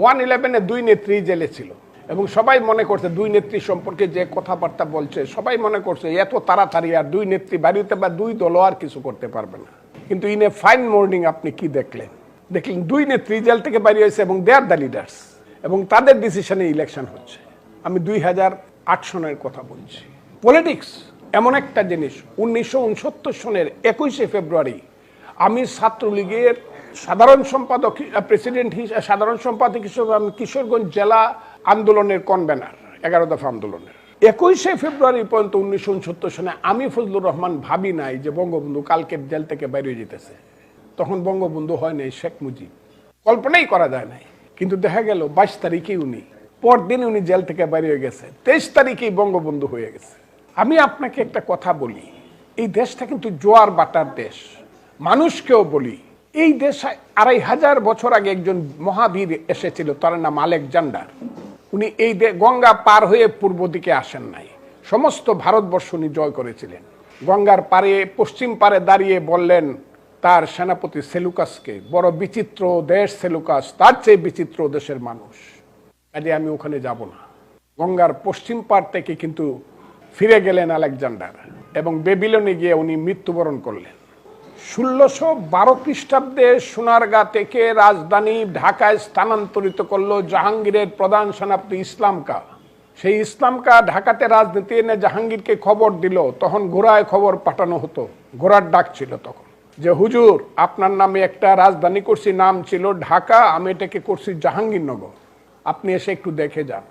One ইলেভেনে দুই নেত্রী জেলে ছিল। এবং সবাই মনে করছে দুই নেত্রী সম্পর্কে যে কথাবার্তা বলছে, সবাই মনে করছে এত তাড়াতাড়ি আর দুই নেত্রী বাড়িতে বা দুই দলও আর কিছু করতে পারবে না। কিন্তু ইন এ ফাইন মর্নিং আপনি কি দেখলেন? দেখলেন দুই নেত্রী জেল থেকে বাইরে হয়েছে এবং দে আর দ্য লিডার্স। এবং তাদের ডিসিশনে ইলেকশন হচ্ছে। আমি দুই হাজার আট সনের কথা বলছি। পলিটিক্স এমন একটা জিনিস, উনিশশো উনসত্তর সনের একুশে ফেব্রুয়ারি আমি ছাত্রলীগের সাধারণ সম্পাদক প্রেসিডেন্ট হিসেবে সাধারণ সম্পাদক হিসেবে আমি কিশোরগঞ্জ জেলা আন্দোলনের কনভেনার এগারো দফা আন্দোলনের। একুশে ফেব্রুয়ারি পর্যন্ত উনিশশো উনসত্তর সনে আমি ফজলুর রহমান ভাবি নাই যে বঙ্গবন্ধু কালকে জেল থেকে বাইরে যেতেছে। তখন বঙ্গবন্ধু হয় নাই শেখ মুজিব। কল্পনাই করা যায় নাই। কিন্তু দেখা গেল বাইশ তারিখেই উনি, পরদিন উনি জেল থেকে বাইরে হয়ে গেছে। তেইশ তারিখেই বঙ্গবন্ধু হয়ে গেছে। আমি আপনাকে একটা কথা বলি, এই দেশটা কিন্তু জোয়ার বাটার দেশ। মানুষকেও বলি এই দেশ আড়াই হাজার বছর আগে একজন মহাবীর এসেছিল, তার নাম আলেকজান্ডার। উনি এই গঙ্গা পার হয়ে পূর্ব দিকে আসেন নাই। সমস্ত ভারতবর্ষ উনি জয় করেছিলেন। গঙ্গার পারে, পশ্চিম পারে দাঁড়িয়ে বললেন, তার সেনাপতি সেলুকাসকে, বড় বিচিত্র দেশ সেলুকাস, তার চেয়ে বিচিত্র দেশের মানুষ। কাজে আমি ওখানে যাব না। গঙ্গার পশ্চিম পার থেকে কিন্তু ফিরে গেলেন আলেকজান্ডার এবং বেবিলনে গিয়ে উনি মৃত্যুবরণ করলেন। ষোলোশো বারো খ্রিস্টাব্দে সোনারগা থেকে রাজধানী ঢাকায় স্থানান্তরিত করল জাহাঙ্গীরের প্রধান সেনাপতি ইসলাম কা সেই ইসলাম কা ঢাকাতে রাজনীতি এনে জাহাঙ্গীরকে খবর দিল, তখন ঘোড়ায় খবর পাঠানো হতো। ঘোড়ার ডাক ছিল তখন যে, হুজুর, আপনার নামে একটা রাজধানী করছি নাম ছিল ঢাকা, আমি এটাকে করছি জাহাঙ্গীরনগর। আপনি এসে একটু দেখে যান।